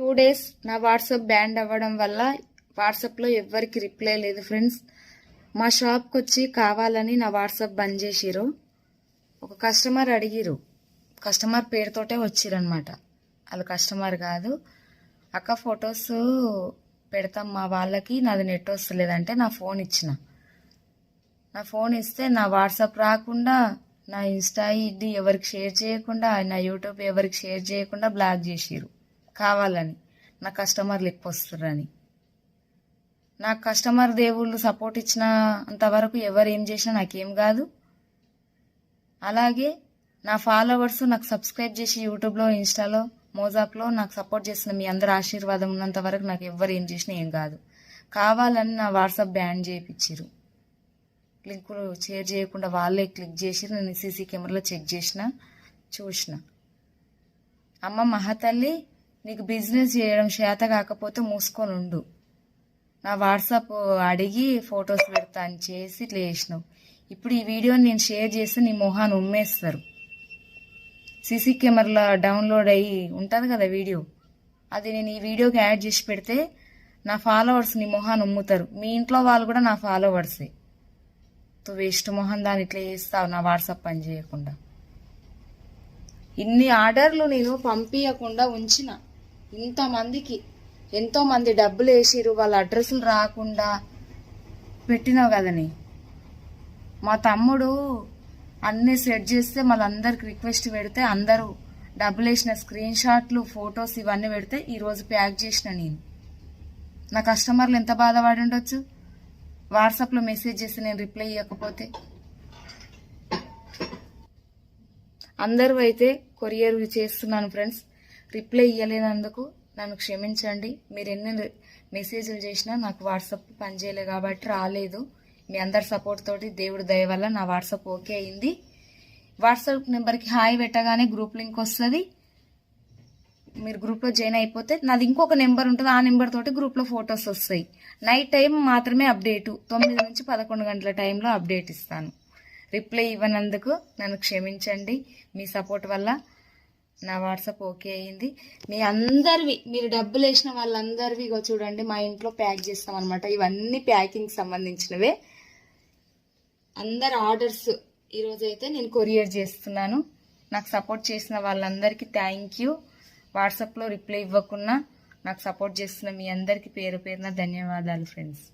Two days నా WhatsApp banned అవ్వడం వల్ల వాట్సాప్లో ఎవ్వరికి రిప్లై లేదు ఫ్రెండ్స్. మా షాప్కి వచ్చి కావాలని నా వాట్సాప్ బంద్ చేసిరు ఒక కస్టమర్ అడిగిరు కస్టమర్ పేరుతోటే వచ్చిరనమాట వాళ్ళు కస్టమర్ కాదు. అక్క ఫొటోస్ పెడతాం మా వాళ్ళకి నాది నెట్ వస్తలేదంటే నా ఫోన్ ఇచ్చిన. నా ఫోన్ ఇస్తే నా వాట్సాప్ రాకుండా నా ఇన్స్టా ఇది ఎవరికి షేర్ చేయకుండా నా యూట్యూబ్ ఎవరికి షేర్ చేయకుండా బ్లాక్ చేసిరు కావాలని. నా కస్టమర్లు ఎక్కువ వస్తుర్రని నా కస్టమర్ దేవుళ్ళు సపోర్ట్ ఇచ్చిన అంతవరకు ఎవరు ఏం చేసినా నాకేం కాదు. అలాగే నా ఫాలోవర్స్ నాకు సబ్స్క్రైబ్ చేసి యూట్యూబ్లో ఇన్స్టాలో మోజాప్లో నాకు సపోర్ట్ చేసిన మీ అందరి ఆశీర్వాదం ఉన్నంత వరకు నాకు ఎవ్వరు ఏం చేసినా ఏం కాదు. కావాలని నా వాట్సాప్ బ్యాన్ చేయించారు లింకులు షేర్ చేయకుండా వాళ్ళే క్లిక్ చేసి నేను సీసీ కెమెరాలో చెక్ చేసిన చూసిన. అమ్మ మహాతల్లి నీకు బిజినెస్ చేయడం చేత కాకపోతే మూసుకొని ఉండు నా వాట్సాప్ అడిగి ఫొటోస్ పెడతా అని చేసి ఇట్లా చేసినావు. ఇప్పుడు ఈ వీడియోని నేను షేర్ చేస్తే నీ మొహాన్ని ఉమ్మేస్తారు. సీసీ కెమెరాలో డౌన్లోడ్ అయ్యి ఉంటుంది కదా వీడియో? అది నేను ఈ వీడియోకి యాడ్ చేసి పెడితే నా ఫాలోవర్స్ నీ మొహాన్ని ఉమ్ముతారు. మీ ఇంట్లో వాళ్ళు కూడా నా ఫాలోవర్సే. తో వేస్ట్ మొహం దాన్ని ఇట్లా చేస్తావు నా వాట్సాప్ పని చేయకుండా. ఇన్ని ఆర్డర్లు నేను పంపించకుండా ఉంచిన. ఇంతమందికి ఎంతోమంది డబ్బులు వేసిరు వాళ్ళ అడ్రస్లు రాకుండా పెట్టినావు కదని మా తమ్ముడు అన్నీ సెట్ చేస్తే మళ్ళీ అందరికి రిక్వెస్ట్ పెడితే అందరూ డబ్బులు వేసిన స్క్రీన్ షాట్లు ఫొటోస్ ఇవన్నీ పెడితే ఈరోజు ప్యాక్ చేసిన నేను. నా కస్టమర్లు ఎంత బాధపడి ఉండొచ్చు? వాట్సాప్లో మెసేజ్ చేసి నేను రిప్లై ఇవ్వకపోతే అందరూ అయితే కొరియర్ చేస్తున్నాను ఫ్రెండ్స్. రిప్లై ఇవ్వలేనందుకు నన్ను క్షమించండి. మీరు ఎన్ని మెసేజ్లు చేసినా నాకు వాట్సాప్ పనిచేయలేదు కాబట్టి రాలేదు. మీ అందరి సపోర్ట్ తోటి దేవుడి దయ వల్ల నా వాట్సాప్ ఓకే అయింది. వాట్సాప్ నెంబర్కి హాయ్ పెట్టగానే గ్రూప్ లింక్ వస్తుంది. మీరు గ్రూప్లో జాయిన్ అయిపోతే నాది ఇంకొక నెంబర్ ఉంటుంది. ఆ నెంబర్ తోటి గ్రూప్లో ఫొటోస్ వస్తాయి. నైట్ టైం మాత్రమే అప్డేటు. తొమ్మిది నుంచి పదకొండు గంటల టైంలో అప్డేట్ ఇస్తాను. రిప్లై ఇవ్వనందుకు నన్ను క్షమించండి. మీ సపోర్ట్ వల్ల నా వాట్సాప్ ఓకే అయింది మీ అందరివి మీరు డబ్బులు వేసిన వాళ్ళందరివి ఇగో చూడండి మా ఇంట్లో ప్యాక్ చేస్తాం అనమాట ఇవన్నీ ప్యాకింగ్ సంబంధించినవే. అందరు ఆర్డర్స్ ఈరోజు అయితే నేను కొరియర్ చేస్తున్నాను. నాకు సపోర్ట్ చేసిన వాళ్ళందరికీ థ్యాంక్ యూ. వాట్సాప్లో రిప్లై ఇవ్వకుండా నాకు సపోర్ట్ చేస్తున్న మీ అందరికీ పేరు పేరున ధన్యవాదాలు ఫ్రెండ్స్.